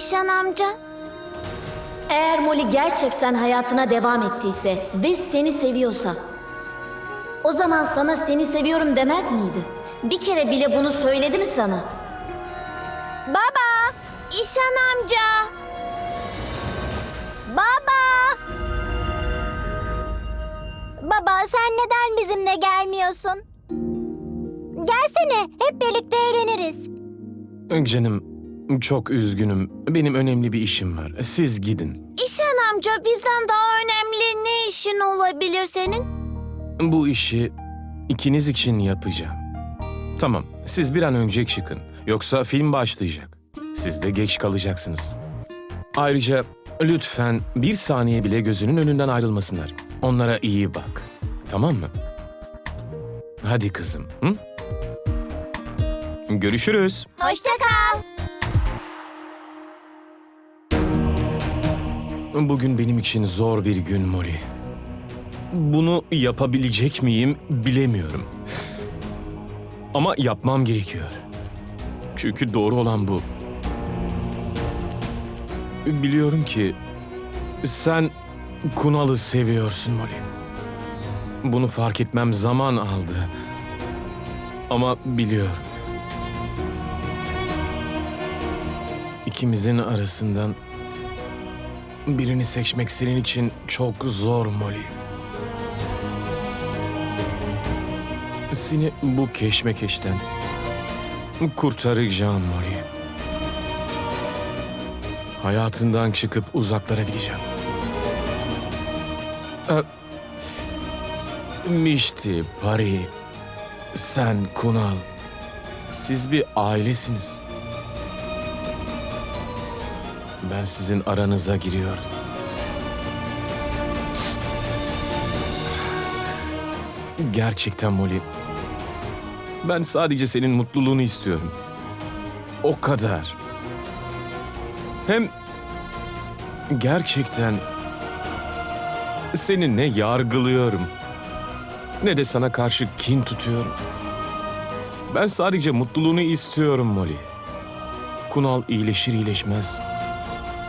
İşan amca? Eğer Molly gerçekten hayatına devam ettiyse ve seni seviyorsa o zaman sana seni seviyorum demez miydi? Bir kere bile bunu söyledi mi sana? Baba! İşan amca! Baba! Baba sen neden bizimle gelmiyorsun? Gelsene hep birlikte eğleniriz. Canım, çok üzgünüm. Benim önemli bir işim var. Siz gidin. İşan amca bizden daha önemli ne işin olabilir senin? Bu işi ikiniz için yapacağım. Tamam, siz bir an önce çıkın. Yoksa film başlayacak. Siz de geç kalacaksınız. Ayrıca lütfen bir saniye bile gözünün önünden ayrılmasınlar. Onlara iyi bak. Tamam mı? Hadi kızım. Hı? Görüşürüz. Hoşça Bugün benim için zor bir gün Molly. Bunu yapabilecek miyim bilemiyorum. Ama yapmam gerekiyor. Çünkü doğru olan bu. Biliyorum ki sen Kunal'ı seviyorsun Molly. Bunu fark etmem zaman aldı. Ama biliyorum. İkimizin arasından Birini seçmek senin için çok zor Molly. Seni bu keşmekeşten kurtaracağım Molly. Hayatından çıkıp uzaklara gideceğim. Ee, Mişti, Pari, sen, Kunal. Siz bir ailesiniz. Ben sizin aranıza giriyordum. Gerçekten Molly. Ben sadece senin mutluluğunu istiyorum. O kadar. Hem gerçekten seni ne yargılıyorum ne de sana karşı kin tutuyorum. Ben sadece mutluluğunu istiyorum Molly. Kunal iyileşir iyileşmez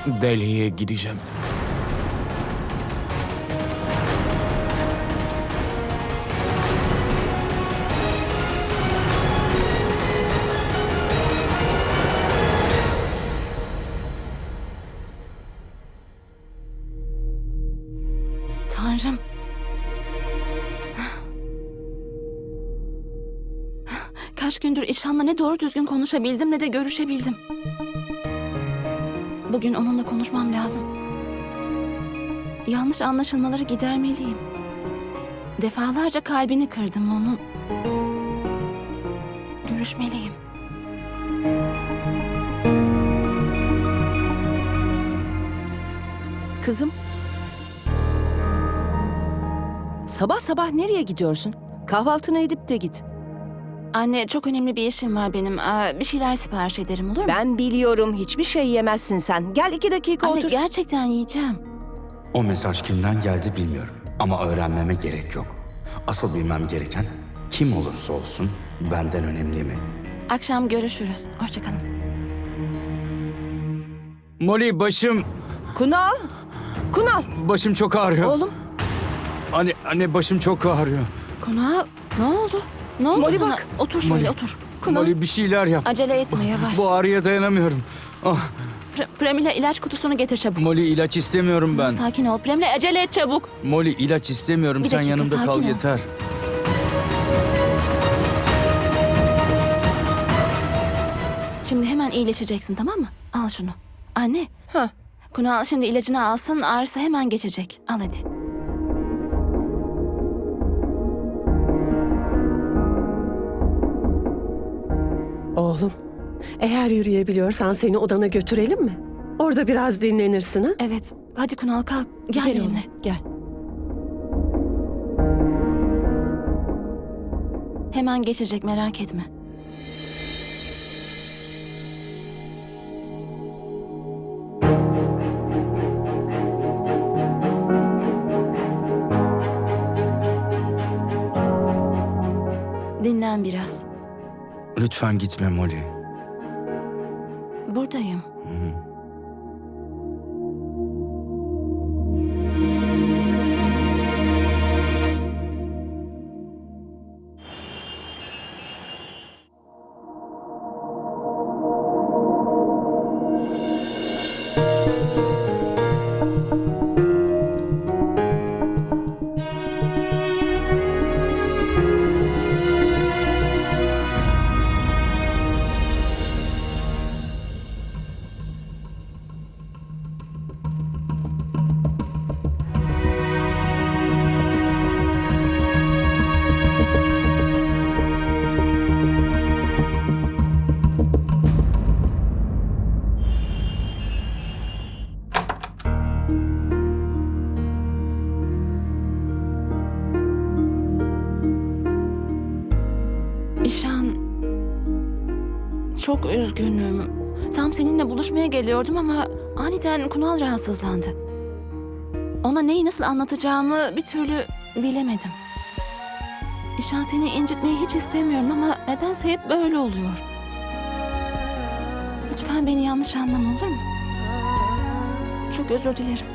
Delhi'ye gideceğim. Tanrım. Kaç gündür İşhan'la ne doğru düzgün konuşabildim ne de görüşebildim. Bugün onunla konuşmam lazım. Yanlış anlaşılmaları gidermeliyim. Defalarca kalbini kırdım onun. Görüşmeliyim. Kızım. Sabah sabah nereye gidiyorsun? Kahvaltını edip de git. Anne çok önemli bir işim var benim. Aa, bir şeyler sipariş ederim olur mu? Ben biliyorum hiçbir şey yemezsin sen. Gel iki dakika Anne otur. gerçekten yiyeceğim. O mesaj kimden geldi bilmiyorum. Ama öğrenmeme gerek yok. Asıl bilmem gereken kim olursa olsun benden önemli mi? Akşam görüşürüz. Hoşçakalın. Molly başım, Kunal. Kunal. başım çok ağrıyor. Oğlum. Anne, anne başım çok ağrıyor. Konağa ne oldu? Ne oldu Molly sana? bak. Otur şöyle Molly. otur. Kunal. Molly bir şeyler yap. Acele etme yavaş. Bu ağrıya dayanamıyorum. Ah, Pre- Premila ilaç kutusunu getir çabuk. Molly ilaç istemiyorum ben. Sakin ol. Premila acele et çabuk. Molly ilaç istemiyorum. Bir Sen dakika, yanımda kal sakin ol. yeter. Şimdi hemen iyileşeceksin tamam mı? Al şunu. Anne. Ha. Kunal şimdi ilacını alsın. Ağrısı hemen geçecek. Al hadi. Oğlum, eğer yürüyebiliyorsan seni odana götürelim mi? Orada biraz dinlenirsin ha? Evet. Hadi Kunal kalk. Gel, Gel benimle. oğlum. Gel. Hemen geçecek merak etme. Dinlen biraz. Lütfen gitme Molly. Buradayım. Çok üzgünüm. Tam seninle buluşmaya geliyordum ama aniden Kunal rahatsızlandı. Ona neyi nasıl anlatacağımı bir türlü bilemedim. İşan seni incitmeyi hiç istemiyorum ama nedense hep böyle oluyor. Lütfen beni yanlış anlama olur mu? Çok özür dilerim.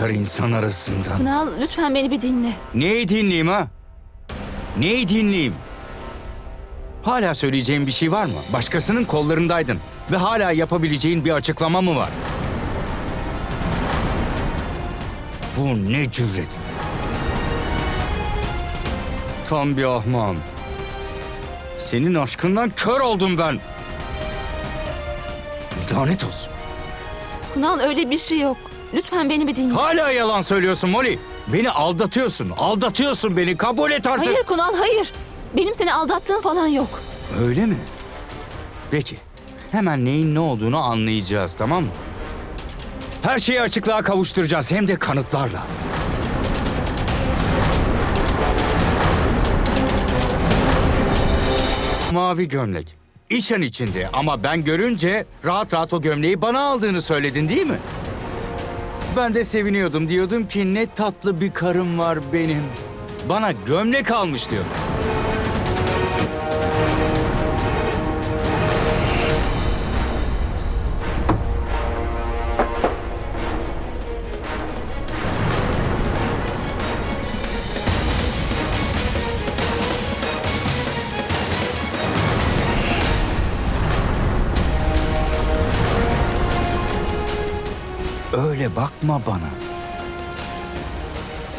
Kadar insan arasından... Kunal lütfen beni bir dinle. Neyi dinleyeyim ha? Neyi dinleyeyim? Hala söyleyeceğin bir şey var mı? Başkasının kollarındaydın ve hala yapabileceğin bir açıklama mı var? Bu ne cüret? Tam bir ahmağım. Senin aşkından kör oldum ben. Lanet olsun. Kunal öyle bir şey yok. Lütfen beni bir dinle. Hala yalan söylüyorsun Molly. Beni aldatıyorsun. Aldatıyorsun beni. Kabul et artık. Hayır Kunal hayır. Benim seni aldattığım falan yok. Öyle mi? Peki. Hemen neyin ne olduğunu anlayacağız tamam mı? Her şeyi açıklığa kavuşturacağız hem de kanıtlarla. Mavi gömlek. İşan içinde ama ben görünce rahat rahat o gömleği bana aldığını söyledin değil mi? Ben de seviniyordum diyordum ki ne tatlı bir karım var benim. Bana gömlek almış diyor. Öyle bakma bana.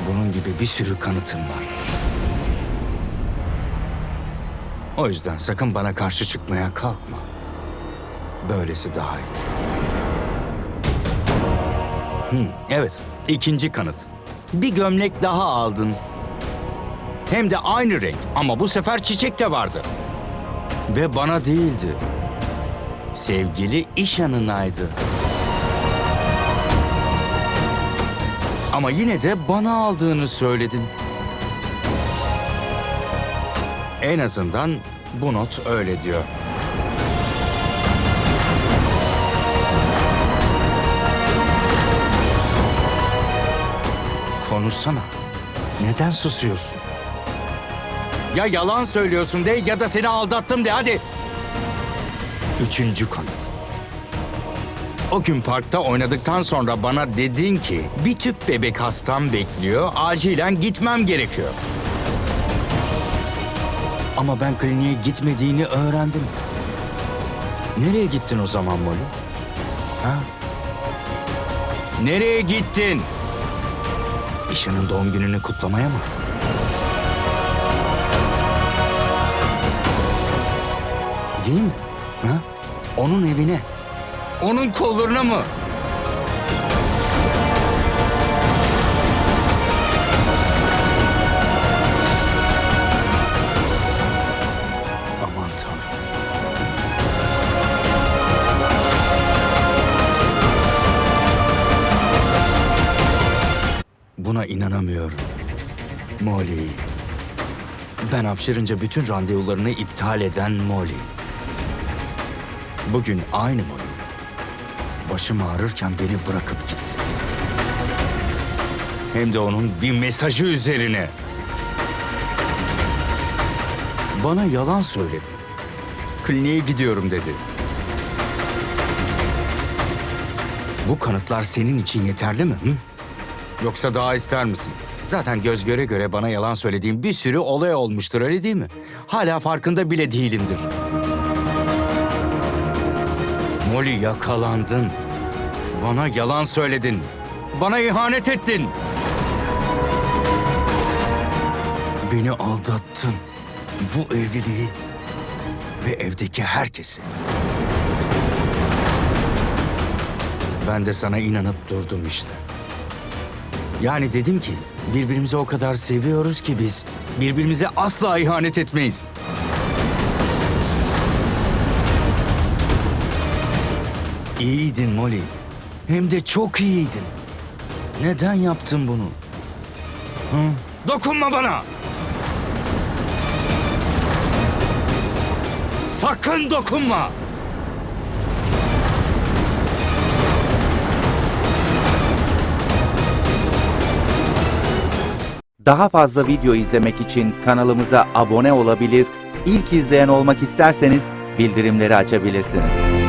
Bunun gibi bir sürü kanıtım var. O yüzden sakın bana karşı çıkmaya kalkma. Böylesi daha iyi. Hı, evet, ikinci kanıt. Bir gömlek daha aldın. Hem de aynı renk ama bu sefer çiçek de vardı. Ve bana değildi. Sevgili iş yanınaydı. Ama yine de bana aldığını söyledin. En azından bu not öyle diyor. Konuşsana. Neden susuyorsun? Ya yalan söylüyorsun de ya da seni aldattım de hadi. Üçüncü kanıt. O gün parkta oynadıktan sonra bana dedin ki bir tüp bebek hastam bekliyor, acilen gitmem gerekiyor. Ama ben kliniğe gitmediğini öğrendim. Nereye gittin o zaman Molly? Ha? Nereye gittin? İşan'ın doğum gününü kutlamaya mı? Değil mi? Ha? Onun evine. Onun kollarına mı? Aman tanrım. Buna inanamıyorum. Molly. Ben hapşırınca bütün randevularını iptal eden Molly. Bugün aynı Molly. Başım ağrırken beni bırakıp gitti. Hem de onun bir mesajı üzerine. Bana yalan söyledi. Kliniğe gidiyorum dedi. Bu kanıtlar senin için yeterli mi? Hı? Yoksa daha ister misin? Zaten göz göre göre bana yalan söylediğim bir sürü olay olmuştur öyle değil mi? Hala farkında bile değilimdir. Molly yakalandın. Bana yalan söyledin. Bana ihanet ettin. Beni aldattın. Bu evliliği ve evdeki herkesi. Ben de sana inanıp durdum işte. Yani dedim ki birbirimizi o kadar seviyoruz ki biz birbirimize asla ihanet etmeyiz. İyiydin Molly. Hem de çok iyiydin. Neden yaptın bunu? Hı? Dokunma bana! Sakın dokunma! Daha fazla video izlemek için kanalımıza abone olabilir, ilk izleyen olmak isterseniz bildirimleri açabilirsiniz.